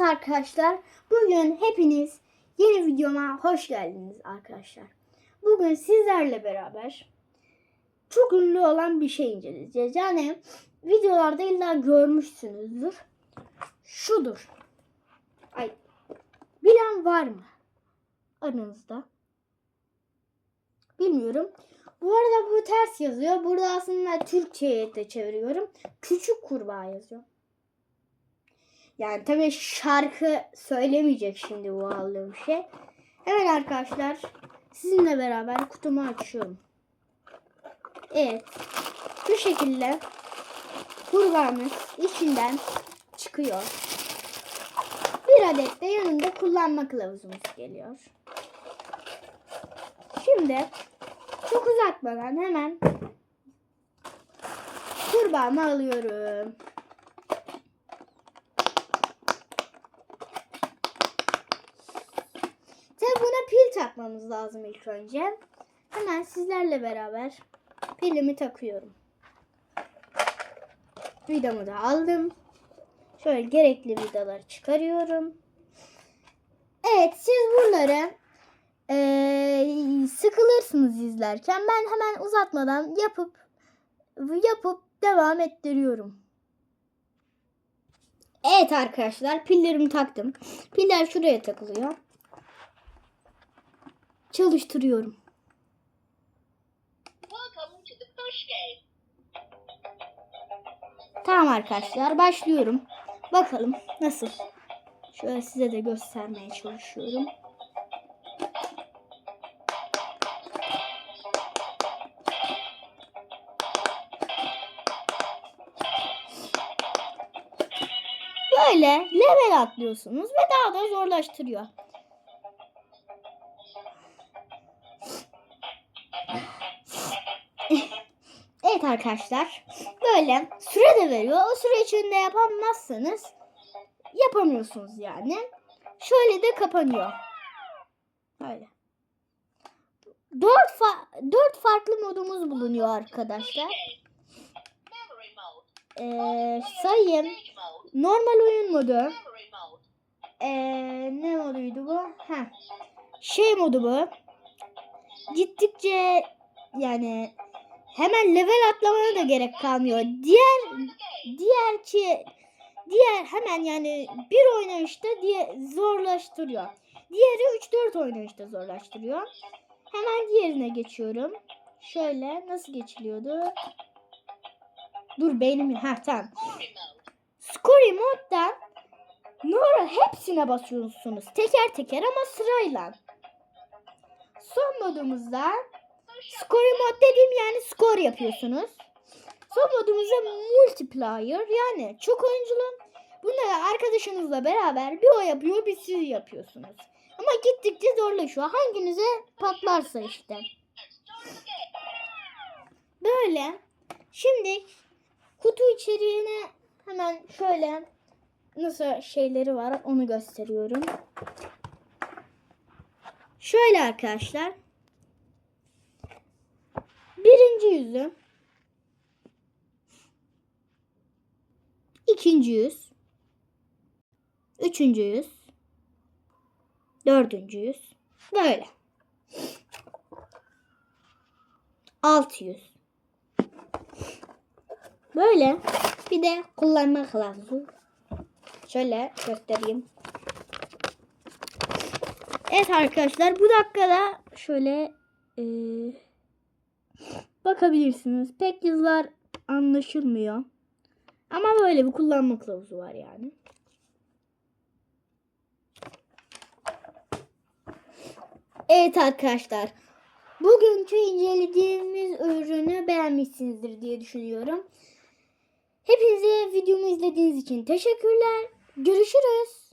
Evet arkadaşlar, bugün hepiniz yeni videoma hoş geldiniz arkadaşlar. Bugün sizlerle beraber çok ünlü olan bir şey inceleyeceğiz. Yani videolarda illa görmüşsünüzdür. Şudur. Ay, bilen var mı aranızda? Bilmiyorum. Bu arada bu ters yazıyor. Burada aslında Türkçe'ye de çeviriyorum. Küçük kurbağa yazıyor. Yani tabii şarkı söylemeyecek şimdi bu aldığım şey. Evet arkadaşlar sizinle beraber kutumu açıyorum. Evet. Bu şekilde kurbağamız içinden çıkıyor. Bir adet de yanında kullanma kılavuzumuz geliyor. Şimdi çok uzatmadan hemen kurbağamı alıyorum. Takmamız lazım ilk önce. Hemen sizlerle beraber pilimi takıyorum. Vidamı da aldım. Şöyle gerekli vidaları çıkarıyorum. Evet siz bunları eee, sıkılırsınız izlerken. Ben hemen uzatmadan yapıp yapıp devam ettiriyorum. Evet arkadaşlar pillerimi taktım. Piller şuraya takılıyor çalıştırıyorum. Tamam arkadaşlar başlıyorum. Bakalım nasıl. Şöyle size de göstermeye çalışıyorum. Böyle level atlıyorsunuz ve daha da zorlaştırıyor. Evet arkadaşlar. Böyle süre de veriyor. O süre içinde yapamazsanız yapamıyorsunuz yani. Şöyle de kapanıyor. Böyle. Dört, fa- dört farklı modumuz bulunuyor arkadaşlar. Ee, sayayım. Normal oyun modu. Ee, ne moduydu bu? Heh. Şey modu bu. Gittikçe yani hemen level atlamana da gerek kalmıyor. Diğer diğer ki diğer hemen yani bir oynayışta diye zorlaştırıyor. Diğeri 3-4 oynayışta zorlaştırıyor. Hemen diğerine geçiyorum. Şöyle nasıl geçiliyordu? Dur beynim ha tamam. Story mode. Story modda Nora hepsine basıyorsunuz. Teker teker ama sırayla. Son modumuzda Story mod dediğim yani skor yapıyorsunuz. Son modumuzda multiplayer yani çok oyunculu. Bunda arkadaşınızla beraber bir o yapıyor bir siz yapıyorsunuz. Ama gittikçe zorlaşıyor. Hanginize patlarsa işte. Böyle. Şimdi kutu içeriğine hemen şöyle nasıl şeyleri var onu gösteriyorum. Şöyle arkadaşlar. Birinci yüzü. ikinci yüz. Üçüncü yüz. Dördüncü yüz. Böyle. Altı yüz. Böyle. Bir de kullanma kılavuzu. Şöyle göstereyim. Evet arkadaşlar bu dakikada şöyle eee, bakabilirsiniz. Pek yazılar anlaşılmıyor. Ama böyle bir kullanma kılavuzu var yani. Evet arkadaşlar. Bugünkü incelediğimiz ürünü beğenmişsinizdir diye düşünüyorum. Hepinize videomu izlediğiniz için teşekkürler. Görüşürüz.